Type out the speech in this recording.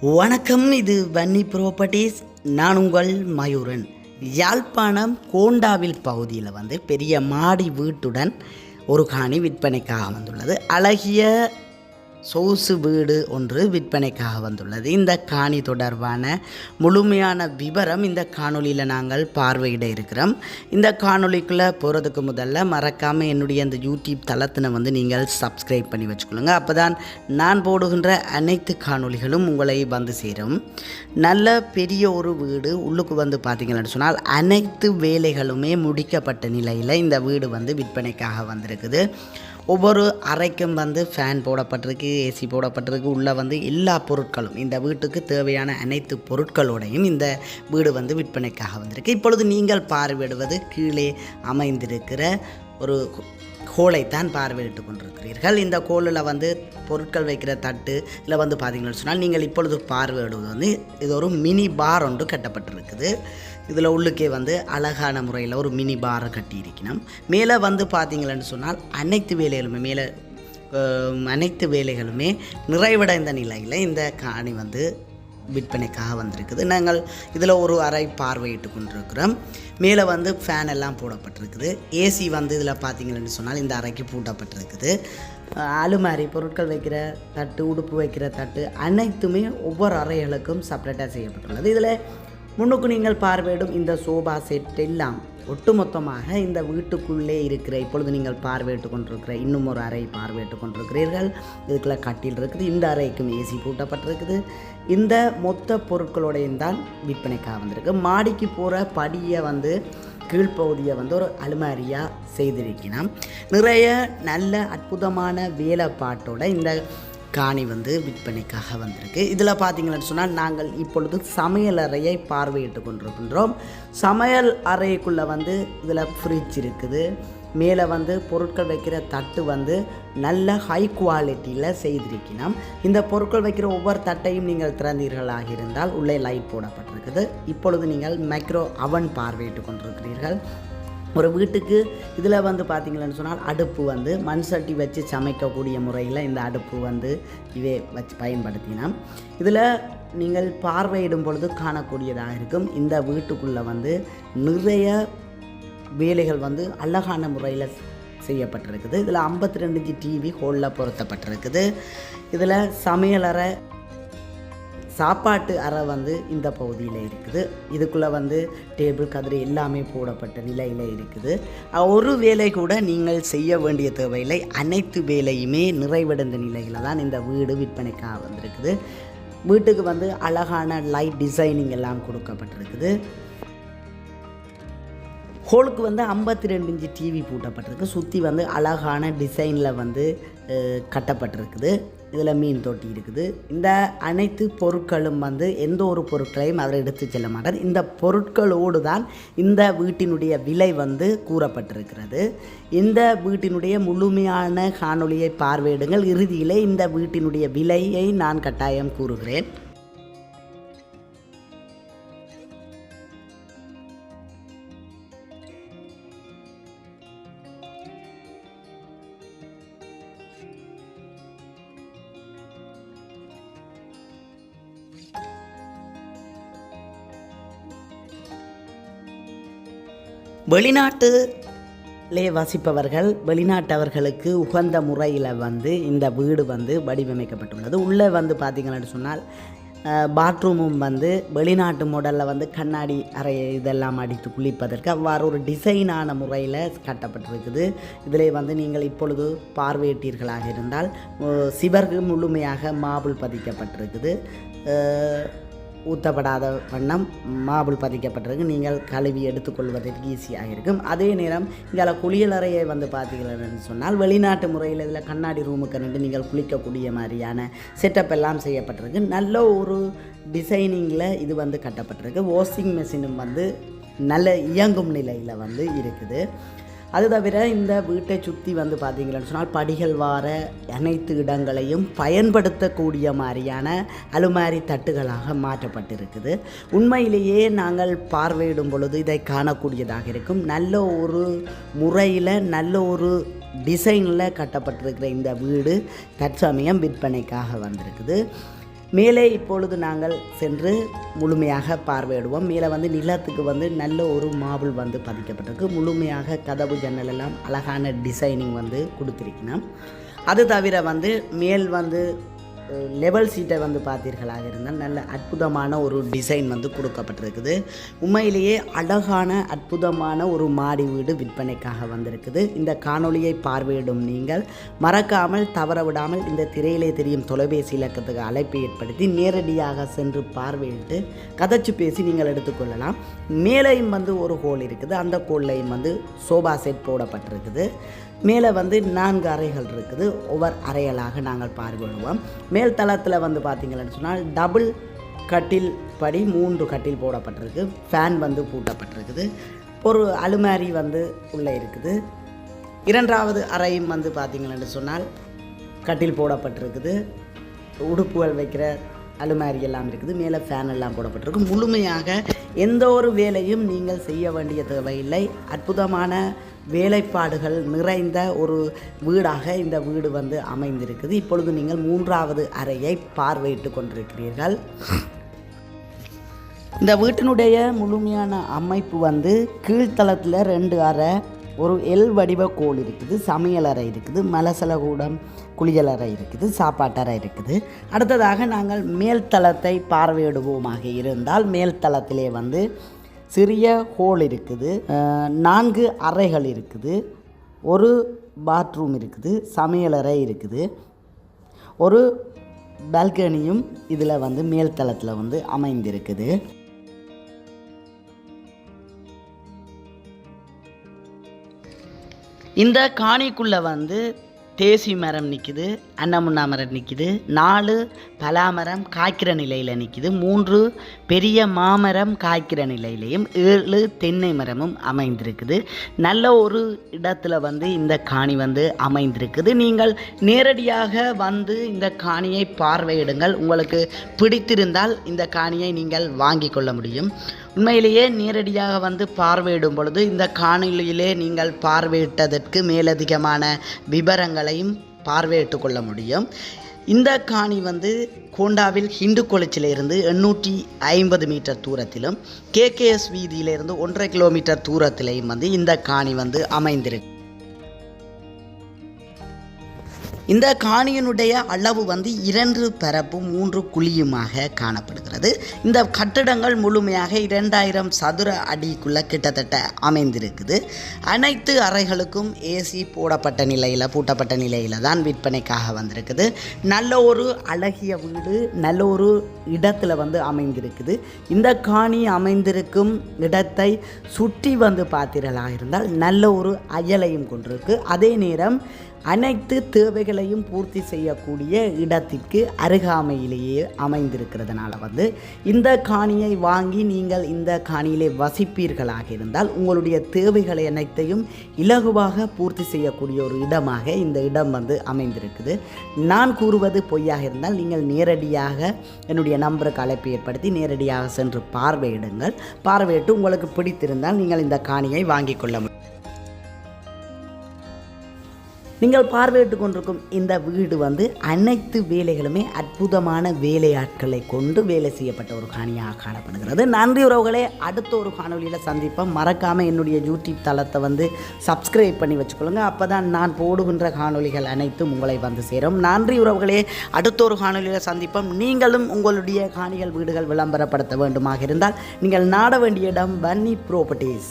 வணக்கம் இது வன்னி ப்ராப்பர்ட்டிஸ் நான் உங்கள் மயூரன். யாழ்ப்பாணம் கோண்டாவில் பகுதியில் வந்து பெரிய மாடி வீட்டுடன் ஒரு காணி விற்பனைக்காக வந்துள்ளது. அழகிய சொகுசு வீடு ஒன்று விற்பனைக்காக வந்துள்ளது. இந்த காணி தொடர்பான முழுமையான விவரம் இந்த காணொளியில் நாங்கள் பார்வையிட இருக்கிறோம். இந்த காணொளிக்குள்ளே போகிறதுக்கு முதல்ல மறக்காமல் என்னுடைய அந்த யூடியூப் தளத்தினை வந்து நீங்கள் சப்ஸ்கிரைப் பண்ணி வச்சுக்கொள்ளுங்க. அப்போ தான் நான் போடுகின்ற அனைத்து காணொளிகளும் உங்களை வந்து சேரும். நல்ல பெரிய ஒரு வீடு உள்ளுக்கு வந்து பார்த்தீங்கன்னு சொன்னால் அனைத்து வேலைகளுமே முடிக்கப்பட்ட நிலையில் இந்த வீடு வந்து விற்பனைக்காக வந்திருக்குது. ஒவ்வொரு அறைக்கும் வந்து ஃபேன் போடப்பட்டிருக்கு ஏசி போடப்பட்டிருக்கு. உள்ளே வந்து எல்லா பொருட்களும் இந்த வீட்டுக்கு தேவையான அனைத்து பொருட்களோடையும் இந்த வீடு வந்து விற்பனைக்காக வந்திருக்கு. இப்பொழுது நீங்கள் பார்வையிடுவது கீழே அமைந்திருக்கிற ஒரு கோலைத்தான் பார்வையிட்டு கொண்டிருக்கிறீர்கள். இந்த கோலில் வந்து பொருட்கள் வைக்கிற தட்டு இல்லை வந்து பார்த்தீங்கன்னு சொன்னால் நீங்கள் இப்பொழுது பார்வையிடுவது வந்து இது ஒரு மினி பார் ஒன்று கட்டப்பட்டிருக்குது. இதில் உள்ளுக்கே வந்து அழகான முறையில் ஒரு மினி பாரை கட்டியிருக்கணும். மேலே வந்து பார்த்தீங்களன்னு சொன்னால் அனைத்து வேலைகளுமே மேலே அனைத்து வேலைகளுமே நிறைவடைந்த நிலையில் இந்த காணி வந்து விற்பனைக்காக வந்திருக்குது. நாங்கள் இதில் ஒரு அறை பார்வையிட்டு கொண்டிருக்கிறோம். மேலே வந்து ஃபேன் எல்லாம் போடப்பட்டிருக்குது. ஏசி வந்து இதில் பார்த்தீங்கன்னு சொன்னால் இந்த அறைக்கு பூட்டப்பட்டிருக்குது. அலுமாரி பொருட்கள் வைக்கிற தட்டு உடுப்பு வைக்கிற தட்டு அனைத்துமே ஒவ்வொரு அறைகளுக்கும் செப்பரேட்டாக செய்யப்பட்டுள்ளது. இதில் முன்னுக்கு நீங்கள் பார்வையிடும் இந்த சோபா செட் எல்லாம் ஒட்டுமொத்தமாக இந்த வீட்டுக்குள்ளே இருக்கிற இப்பொழுது நீங்கள் பார்வையிட்டு கொண்டிருக்கிற இன்னும் ஒரு அறை பார்வையிட்டு கொண்டிருக்கிறீர்கள். இதுக்குள்ள கட்டில் இருக்குது இந்த அறைக்கும் ஏசி பூட்டப்பட்டிருக்குது. இந்த மொத்த பொருட்களோடையும் தான் விற்பனைக்காக வந்திருக்கு. மாடிக்கு போகிற படியை வந்து கீழ்ப்பகுதியை வந்து ஒரு அலுமாரியாக செய்திருக்கணும் நிறைய நல்ல அற்புதமான வேலைப்பாட்டோட இந்த காணி வந்து விற்பனைக்காக வந்திருக்கு. இதில் பார்த்தீங்கன்னு சொன்னால் நாங்கள் இப்பொழுது சமையல் அறையை பார்வையிட்டு கொண்டிருக்கின்றோம். சமையல் அறைக்குள்ளே வந்து இதில் ஃப்ரிட்ஜ் இருக்குது. மேலே வந்து பொருட்கள் வைக்கிற தட்டு வந்து நல்ல ஹை குவாலிட்டியில் செய்திருக்கணும் இந்த பொருட்கள் வைக்கிற ஒவ்வொரு தட்டையும் நீங்கள் திறந்தீர்களாக இருந்தால் உள்ளே லைட் போடப்பட்டிருக்குது. இப்பொழுது நீங்கள் மைக்ரோ அவன் பார்வையிட்டு கொண்டிருக்கிறீர்கள். ஒரு வீட்டுக்கு இதில் வந்து பார்த்தீங்கன்னு சொன்னால் அடுப்பு வந்து மண் சட்டி வச்சு சமைக்கக்கூடிய முறையில் இந்த அடுப்பு வந்து இவே வச்சு பயன்படுத்தினா இதில் நீங்கள் பார்வையிடும் பொழுது காணக்கூடியதாக இருக்கும். இந்த வீட்டுக்குள்ளே வந்து நிறைய வேலைகள் வந்து அழகான முறையில் செய்யப்பட்டிருக்குது. இதில் 52 ரெண்டு இன்ச்சு டிவி ஹோலில் பொருத்தப்பட்டிருக்குது. இதில் சமையலறை சாப்பாட்டு அறை வந்து இந்த பகுதியில் இருக்குது. இதுக்குள்ளே வந்து டேபிள் கதிரை எல்லாமே போடப்பட்ட நிலையில் இருக்குது. ஒரு வேலை கூட நீங்கள் செய்ய வேண்டிய தேவையில்லை. அனைத்து வேலையுமே நிறைவடைந்த நிலையில் தான் இந்த வீடு விற்பனைக்காக வந்திருக்குது. வீட்டுக்கு வந்து அழகான லைட் டிசைனிங் எல்லாம் கொடுக்கப்பட்டிருக்குது. ஹோலுக்கு வந்து ஐம்பத்தி ரெண்டு இன்ச்சு டிவி பூட்டப்பட்டிருக்கு. சுற்றி வந்து அழகான டிசைனில் வந்து கட்டப்பட்டிருக்குது. இதில் மீன் தொட்டி இருக்குது. இந்த அனைத்து பொருட்களும் வந்து எந்த ஒரு பொருட்களையும் அவர் எடுத்து செல்ல மாட்டார். இந்த பொருட்களோடு தான் இந்த வீட்டினுடைய விலை வந்து கூறப்பட்டிருக்கிறது. இந்த வீட்டினுடைய முழுமையான காணொளியை பார்வையிடுங்கள். இறுதியிலே இந்த வீட்டினுடைய விலையை நான் கட்டாயம் கூறுகிறேன். வெளிநாட்டிலே வசிப்பவர்கள் வெளிநாட்டவர்களுக்கு உகந்த முறையில் வந்து இந்த வீடு வந்து வடிவமைக்கப்பட்டுள்ளது. உள்ளே வந்து பார்த்தீங்கன்னு சொன்னால் பாத்ரூமும் வந்து வெளிநாட்டு மாடலில் வந்து கண்ணாடி அறை இதெல்லாம் அடித்து குளிப்பதற்கு அவ்வாறு ஒரு டிசைனான முறையில் கட்டப்பட்டிருக்குது. இதில் வந்து நீங்கள் இப்பொழுது பார்வையிட்டீர்களாக இருந்தால் சிவர்கள் முழுமையாக மாபிள் பதிக்கப்பட்டிருக்குது. ஊற்றப்படாத வண்ணம் மாபுள் பதிக்கப்பட்டிருக்கு. நீங்கள் கழுவி எடுத்துக்கொள்வதற்கு ஈஸியாக இருக்கும். அதே நேரம் இங்கே குளியலறையை வந்து பார்த்தீங்கன்னு சொன்னால் வெளிநாட்டு முறையில் இதில் கண்ணாடி ரூமுக்கு நின்று நீங்கள் குளிக்கக்கூடிய மாதிரியான செட்டப் எல்லாம் செய்யப்பட்டிருக்கு. நல்ல ஒரு டிசைனிங்கில் இது வந்து கட்டப்பட்டிருக்கு. வாஷிங் மெஷினும் வந்து நல்ல இயங்கும் நிலையில் வந்து இருக்குது. அது தவிர இந்த வீட்டை சுற்றி வந்து பார்த்தீங்கன்னு சொன்னால் படிகள் வார அனைத்து இடங்களையும் பயன்படுத்தக்கூடிய மாதிரியான அலுமாரி தட்டுகளாக மாற்றப்பட்டிருக்குது. உண்மையிலேயே நாங்கள் பார்வையிடும் பொழுது இதை காணக்கூடியதாக இருக்கும். நல்ல ஒரு முறையில் நல்ல ஒரு டிசைனில் கட்டப்பட்டிருக்கிற இந்த வீடு தற்சமயம் விற்பனைக்காக வந்திருக்குது. மேலே இப்பொழுது நாங்கள் சென்று முழுமையாக பார்வையிடுவோம். மேலே வந்து நிலத்துக்கு வந்து நல்ல ஒரு மாபிள் வந்து பதிக்கப்பட்டிருக்கு. முழுமையாக கதவு ஜன்னல் எல்லாம் அழகான டிசைனிங் வந்து கொடுத்துருக்கணும் அது தவிர வந்து மேல் வந்து லெவல் சீட்டை வந்து பார்த்தீர்களாக இருந்தால் நல்ல அற்புதமான ஒரு டிசைன் வந்து கொடுக்கப்பட்டிருக்குது. உண்மையிலேயே அழகான அற்புதமான ஒரு மாடி வீடு விற்பனைக்காக வந்திருக்குது. இந்த காணொளியை பார்வையிடும் நீங்கள் மறக்காமல் தவற விடாமல் இந்த திரையிலே தெரியும் தொலைபேசி இலக்கத்துக்கு அழைப்பை ஏற்படுத்தி நேரடியாக சென்று பார்வையிட்டு கதைச்சு பேசி நீங்கள் எடுத்துக்கொள்ளலாம். மேலேயும் வந்து ஒரு ஹோல் இருக்குது. அந்த கோல்லையும் வந்து சோபா செட் போடப்பட்டிருக்குது. மேலே வந்து நான்கு அறைகள் இருக்குது. ஒவ்வொரு அறைகளாக நாங்கள் பார்வையிடுவோம். மேல் தளத்தில் வந்து பார்த்தீங்கன்னு சொன்னால் டபுள் கட்டில் படி மூன்று கட்டில் போடப்பட்டிருக்கு. ஃபேன் வந்து பூட்டப்பட்டிருக்குது. ஒரு அலுமாரி வந்து உள்ளே இருக்குது. இரண்டாவது அறையும் வந்து பார்த்தீங்கன்னு சொன்னால் கட்டில் போடப்பட்டிருக்குது. உடுப்புகள் வைக்கிற அலுமாரி எல்லாம் இருக்குது. மேலே ஃபேன் எல்லாம் போடப்பட்டிருக்கு. முழுமையாக எந்த ஒரு வேலையும் நீங்கள் செய்ய வேண்டிய தேவையில்லை. அற்புதமான வேலைப்பாடுகள் நிறைந்த ஒரு வீடாக இந்த வீடு வந்து அமைந்திருக்குது. இப்பொழுது நீங்கள் மூன்றாவது அறையை பார்வையிட்டு கொண்டிருக்கிறீர்கள். இந்த வீட்டினுடைய முழுமையான அமைப்பு வந்து கீழ்த்தளத்தில் ரெண்டு அறை ஒரு எல் வடிவ கோல் இருக்குது சமையலறை இருக்குது மலசலகூடம் குளியலறை இருக்குது சாப்பாட்டறை இருக்குது. அடுத்ததாக நாங்கள் மேல்தளத்தை பார்வையிடுவோமாக இருந்தால் மேல்தளத்திலே வந்து சிறிய ஹோல் இருக்குது நான்கு அறைகள் இருக்குது ஒரு பாத்ரூம் இருக்குது சமையலறை இருக்குது. ஒரு பால்கனியும் இதில் வந்து மேல்தளத்தில் வந்து அமைந்திருக்குது. இந்த காணிக்குள்ளே வந்து தேசி மரம் நிற்கிது அன்னமுன்னா மரம் நிற்கிது நாலு பலாமரம் காய்க்கிற நிலையில் நிற்கிது மூன்று பெரிய மாமரம் காய்க்கிற நிலையிலையும் ஏழு தென்னை மரமும் அமைந்திருக்குது. நல்ல ஒரு இடத்துல வந்து இந்த காணி வந்து அமைந்திருக்குது. நீங்கள் நேரடியாக வந்து இந்த காணியை பார்வையிடுங்கள். உங்களுக்கு பிடித்திருந்தால் இந்த காணியை நீங்கள் வாங்கி கொள்ள முடியும். உண்மையிலேயே நேரடியாக வந்து பார்வையிடும் பொழுது இந்த காணொலியிலே நீங்கள் பார்வையிட்டதற்கு மேலதிகமான விவரங்களையும் பார்வையிட்டு கொள்ள முடியும். இந்த காணி வந்து கோண்டாவில் ஹிந்து கொளச்சிலிருந்து எண்ணூற்றி ஐம்பது மீட்டர் தூரத்திலும் கேகேஎஸ் வீதியிலிருந்து ஒன்றரை கிலோமீட்டர் தூரத்திலையும் வந்து இந்த காணி வந்து அமைந்திருக்கு. இந்த காணியினுடைய அளவு வந்து இரண்டு பரப்பு மூன்று குழியுமாக காணப்படுகிறது. இந்த கட்டிடங்கள் முழுமையாக இரண்டாயிரம் சதுர அடிக்குள்ள கிட்டத்தட்ட அமைந்திருக்குது. அனைத்து அறைகளுக்கும் ஏசி போடப்பட்ட நிலையில் பூட்டப்பட்ட நிலையில் தான் விற்பனைக்காக வந்திருக்குது. நல்ல ஒரு அழகிய வீடு நல்ல ஒரு இடத்துல வந்து அமைந்திருக்குது. இந்த காணி அமைந்திருக்கும் இடத்தை சுற்றி வந்து பார்த்தீர்களாக இருந்தால் நல்ல ஒரு அயலையும் கொண்டிருக்கு. அதே நேரம் அனைத்து தேவைகளையும் பூர்த்தி செய்யக்கூடிய இடத்திற்கு அருகாமையிலேயே அமைந்திருக்கிறதுனால வந்து இந்த காணியை வாங்கி நீங்கள் இந்த காணியிலே வசிப்பீர்களாக இருந்தால் உங்களுடைய தேவைகளை அனைத்தையும் இலகுவாக பூர்த்தி செய்யக்கூடிய ஒரு இடமாக இந்த இடம் வந்து அமைந்திருக்குது. நான் கூறுவது பொய்யாக இருந்தால் நீங்கள் நேரடியாக என்னுடைய நம்பருக்கு அழைப்பு ஏற்படுத்தி நேரடியாக சென்று பார்வையிடுங்கள். பார்வையிட்டு உங்களுக்கு பிடித்திருந்தால் நீங்கள் இந்த காணியை வாங்கிக் கொள்ள முடியும் நீங்கள் பார்வையிட்டு கொண்டிருக்கும் இந்த வீடு வந்து அனைத்து வேலைகளுமே அற்புதமான வேலையாட்களை கொண்டு வேலை செய்யப்பட்ட ஒரு காணியாக காணப்படுகிறது. நன்றி உறவுகளே. அடுத்த ஒரு காணொலியில் சந்திப்போம். மறக்காமல் என்னுடைய யூடியூப் தளத்தை வந்து சப்ஸ்கிரைப் பண்ணி வச்சுக்கொள்ளுங்க. அப்போ தான் நான் போடுகின்ற காணொலிகள் அனைத்தும் உங்களை வந்து சேரும். நன்றி உறவுகளே. அடுத்த ஒரு காணொலியில் சந்திப்போம். நீங்களும் உங்களுடைய காணிகள் வீடுகள் விளம்பரப்படுத்த வேண்டுமாக இருந்தால் நீங்கள் நாட வேண்டிய இடம் பன்னி ப்ராப்பர்ட்டிஸ்